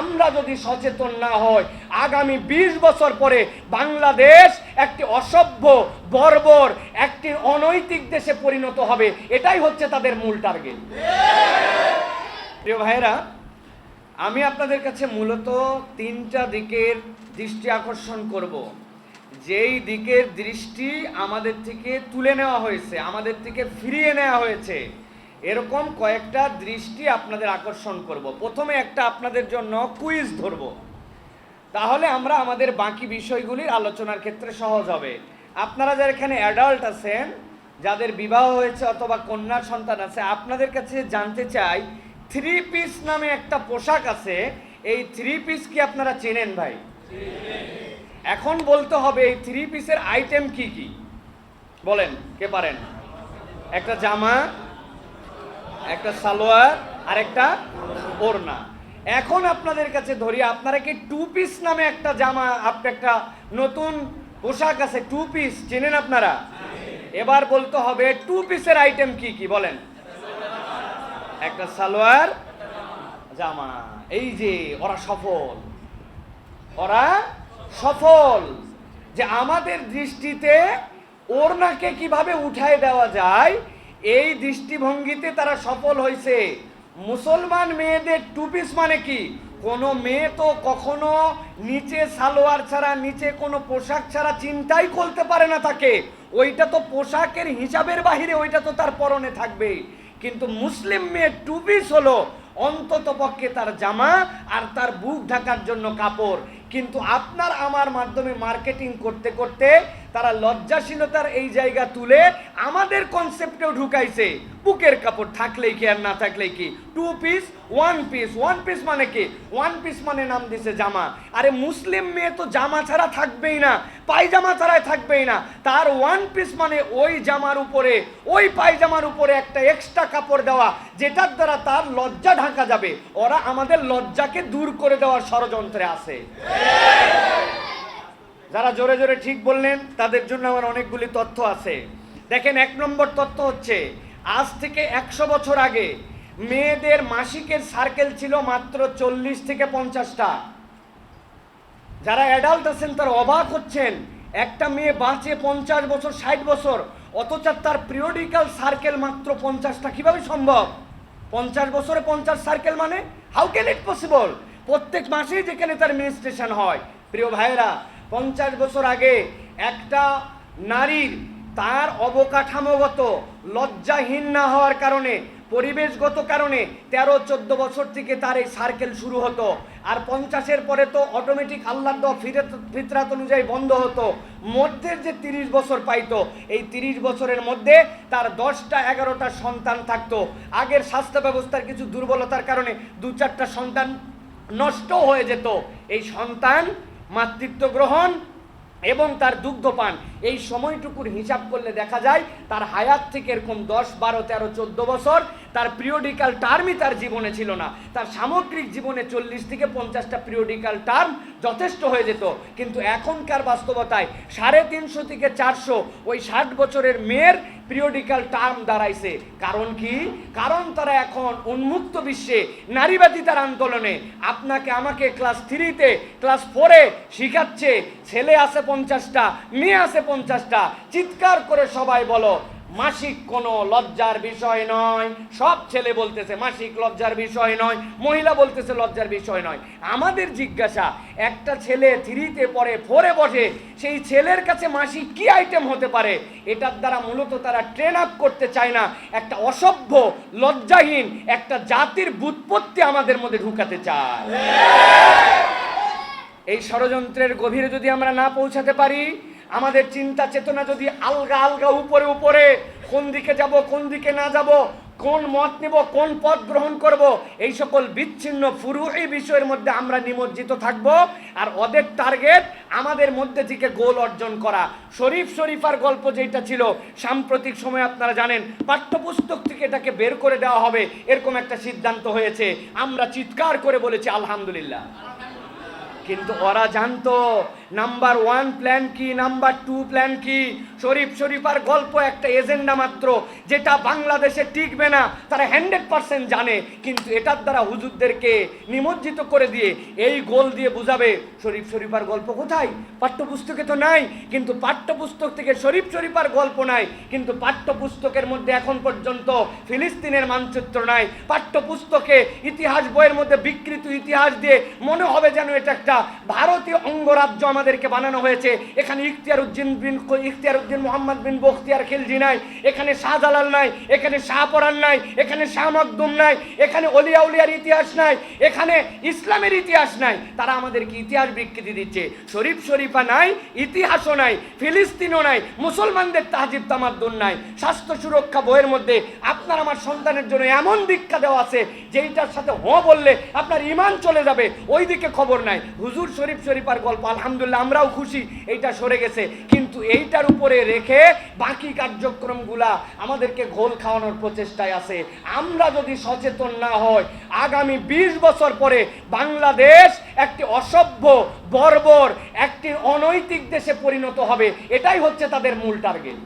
আমরা যদি সচেতন না হই, আগামী ২০ বছর পরে বাংলাদেশ একটি অসভ্য, বর্বর, একটি অনৈতিক দেশে পরিণত হবে, এটাই হচ্ছে তাদের মূল টার্গেট। প্রিয় ভাইরা আমি আপনাদের কাছে মূলত তিনটা দিকের দৃষ্টি আকর্ষণ করব। যেই দিকের দৃষ্টি আমাদের থেকে তুলে নেওয়া হয়েছে, আমাদের থেকে ফিরিয়ে নেওয়া হয়েছে এরকম কয়েকটা দৃষ্টি আপনাদের আকর্ষণ করব। প্রথমে একটা আপনাদের জন্য কুইজ ধরব। তাহলে আমরা আমাদের বাকি বিষয়গুলির আলোচনার ক্ষেত্রে সহজ হবে। আপনারা যারা এখানে অ্যাডাল্ট আছেন, যাদের বিবাহ হয়েছে অথবা কন্যা সন্তান আছে, আপনাদের কাছে জানতে চাই থ্রি পিস নামে একটা পোশাক আছে, এই থ্রি পিস কি আপনারা চেনেন ভাই? এখন বলতে হবে এই থ্রি পিসের আইটেম কি কি? বলেন, কে পারেন? একটা জামা একটা সালোয়ার আর একটা ওড়না। এখন আপনাদের কাছে ধরি, আপনারা কি টু পিস নামে একটা জামা, আপনি একটা নতুন পোশাক আছে, টু পিস, চেনেন আপনারা? এবার বলতে হবে, টু পিসের আইটেম কি কি, বলেন। একটা সালোয়ার, জামা, এই যে, ওরা সফল। ওরা সফল। যে আমাদের দৃষ্টিতে ওড়নাকে কীভাবে উঠায় দেওয়া যায় এই দৃষ্টিভঙ্গিতে তারা সফল হয়েছে মুসলমান মেয়েদের টু পিস মানে কি? কোনো মেয়ে তো কখনো নিচে সালোয়ার ছাড়া, নিচে কোনো পোশাক ছাড়া চিন্তাই করতে পারে না তাকে। ওইটা তো পোশাকের হিসাবের বাহিরে, ওইটা তো তার পরনে থাকবে। কিন্তু মুসলিম মেয়ে টু পিস হলো, অন্তত পক্ষে তার জামা আর তার বুক ঢাকার জন্য কাপড়। কিন্তু আপনার আমার মাধ্যমে মার্কেটিং করতে করতে তারা লজ্জাশীলতার এই জায়গা তুলে আমাদের কনসেপ্টেও ঢুকাইছে। বুকের কাপড় থাকলেই কি আর না থাকলেই কি? Two piece one piece one piece মানে কি? ওয়ান পিস মানে নাম দিছে জামা। আরে মুসলিম মেয়ে তো জামা ছাড়া থাকবেই না, পায়জামা ছাড়াই থাকবেই না। তার ওয়ান পিস মানে ওই জামার উপরে, ওই পায়জামার উপরে একটা এক্সট্রা কাপড় দেওয়া, যেটার দ্বারা তার লজ্জা ঢাকা যাবে। ওরা আমাদের লজ্জাকে দূর করে দেওয়ার ষড়যন্ত্রে আছে। যারা জোরে জোরে ঠিক বললেন, তাদের জন্য আমার অনেকগুলি তথ্য আছে। দেখেন, এক নম্বর তথ্য হচ্ছে, আজ থেকে একশো বছর আগে মেয়েদের মাসিকের সার্কেল ছিল মাত্র চল্লিশ থেকে পঞ্চাশটা। যারা অ্যাডাল্ট আছেন, তারা অবাক হচ্ছেন, একটা মেয়ে বাঁচে পঞ্চাশ বছর, ষাট বছর, অথচ তার পিরিয়ডিক্যাল সার্কেল মাত্র পঞ্চাশটা। কীভাবে সম্ভব? পঞ্চাশ বছরে পঞ্চাশ সার্কেল মানে? হাউ ক্যান ইট পসিবল প্রত্যেক মাসেই যেখানে তার মিনিস্ট্রেশন হয়। প্রিয় ভাইয়েরা পঞ্চাশ বছর আগে একটা নারীর তার অবকাঠামোগত লজ্জাহীন না হওয়ার কারণে, পরিবেশগত কারণে তেরো, চোদ্দ বছর থেকে তার এই সার্কেল শুরু হতো। আর পঞ্চাশের পরে তো অটোমেটিক আল্লাহ ফিরে- ফিতরাত অনুযায়ী বন্ধ হতো। মধ্যের যে তিরিশ বছর পাইতো, এই তিরিশ বছরের মধ্যে তার দশটা, এগারোটা সন্তান থাকতো। আগের স্বাস্থ্য ব্যবস্থার কিছু দুর্বলতার কারণে দু চারটা সন্তান নষ্ট হয়ে যেত। এই সন্তান মাতৃত্ব গ্রহণ এবং তার দুগ্ধপান। এই সময়টুকুর হিসাব করলে দেখা যায় তার হায়াত থেকে এরকম দশ, বারো, তেরো, চোদ্দ বছর তার পিরিয়ডিক্যাল টার্মই তার জীবনে ছিল না। তার সামগ্রিক জীবনে চল্লিশ থেকে পঞ্চাশটা পিরিয়ডিক্যাল টার্ম যথেষ্ট হয়ে যেত। কিন্তু এখনকার বাস্তবতায় সাড়ে তিনশো থেকে চারশো ওই ষাট বছরের মেয়ের পিরিয়ডিক্যাল টার্ম দাঁড়াইছে। কারণ কি? কারণ তারা এখন উন্মুক্ত বিশ্বে নারীবাদিতার আন্দোলনে আপনাকে আমাকে ক্লাস থ্রিতে ক্লাস ফোরে শিখাচ্ছে, ছেলে আছে পঞ্চাশটা, মেয়ে আছে পঞ্চাশটা। চিৎকার করে সবাই বলো, মাসিক কোনো লজ্জার বিষয় নয়। সব ছেলে বলতেছে, মাসিক লজ্জার বিষয় নয়। মহিলা বলতেছে, লজ্জার বিষয় নয়। আমাদের জিজ্ঞাসা, একটা ছেলে থ্রিতে পরে ফোরে বসে, সেই ছেলের কাছে মাসিক কি আইটেম হতে পারে? এটার দ্বারা মূলত তারা ট্রেন আপ করতে চায় না। একটা অসভ্য, লজ্জাহীন, একটা জাতির বুৎপত্তি আমাদের মধ্যে ঢুকাতে চায়। এই ষড়যন্ত্রের গভীরে যদি আমরা না পৌঁছাতে পারি আমাদের চিন্তা চেতনা যদি আলগা আলগা উপরে উপরে, কোন দিকে যাব, কোন দিকে না যাব, কোন মত নেব, কোন পথ গ্রহণ করব, এই সকল বিচ্ছিন্ন ফুরু এই বিষয়ের মধ্যে আমরা নিমজ্জিত থাকব আর ওদের টার্গেট আমাদের মধ্যে থেকে গোল অর্জন করা। শরীফ শরীফার গল্প যেটা ছিল, সাম্প্রতিক সময় আপনারা জানেন, পাঠ্যপুস্তক থেকে এটাকে বের করে দেওয়া হবে, এরকম একটা সিদ্ধান্ত হয়েছে। আমরা চিৎকার করে বলেছি, আলহামদুলিল্লাহ। কিন্তু ওরা জানতো নাম্বার ওয়ান প্ল্যান কি, নাম্বার টু প্ল্যান কি? শরীফ শরীফার গল্প একটা এজেন্ডা মাত্র, যেটা বাংলাদেশে টিকবে না, তারা হান্ড্রেড পার্সেন্ট জানে, কিন্তু এটার দ্বারা হুজুরদেরকে নিমজ্জিত করে দিয়ে এই গোল দিয়ে বুঝাবে শরীফ শরীফার গল্প কোথায়? পাঠ্যপুস্তকে তো নাই, কিন্তু পাঠ্যপুস্তক থেকে শরীফ শরীফার গল্প নাই, কিন্তু পাঠ্যপুস্তকের মধ্যে এখন পর্যন্ত ফিলিস্তিনের মানচিত্র নাই। পাঠ্যপুস্তকে ইতিহাস বইয়ের মধ্যে বিকৃত ইতিহাস দিয়ে মনে হবে যেন এটা একটা ভারতীয় অঙ্গরাজ্য আমাদেরকে বানানো হয়েছে। এখানে ইখতিয়ার উদ্দিন বিন ইখতিয়ার উদ্দিন মোহাম্মদ বিন বখতিয়ার খিলজি নাই, এখানে শাহজালাল নাই, এখানে শাহপরান নাই, এখানে শাহ মকদুম নাই, এখানে অলিয়া উলিয়ার ইতিহাস নাই, এখানে ইসলামের ইতিহাস নাই। তারা আমাদেরকে ইতিহাস বিকৃতি দিচ্ছে। শরীফ শরীফা নাই, ইতিহাসও নাই, ফিলিস্তিনও নাই, মুসলমানদের তাহজিব তামাদ্দুন নাই। স্বাস্থ্য সুরক্ষা বইয়ের মধ্যে আপনার আমার সন্তানের জন্য এমন দীক্ষা দেওয়া আছে, যেইটার সাথে হ বললে আপনার ইমান চলে যাবে ওই দিকে খবর নাই। হুজুর শরীফ শরীফার গল্প আলহামদুলিল্লাহ আমরাও খুশি, এইটা সরে গেছে। কিন্তু এইটার উপরে রেখে বাকি কার্যক্রমগুলা আমাদেরকে ঘোল খাওয়ানোর প্রচেষ্টায় আছে। আমরা যদি সচেতন না হয় আগামী বিশ বছর পরে বাংলাদেশ একটি অসভ্য, বর্বর, একটি অনৈতিক দেশে পরিণত হবে। এটাই হচ্ছে তাদের মূল টার্গেট।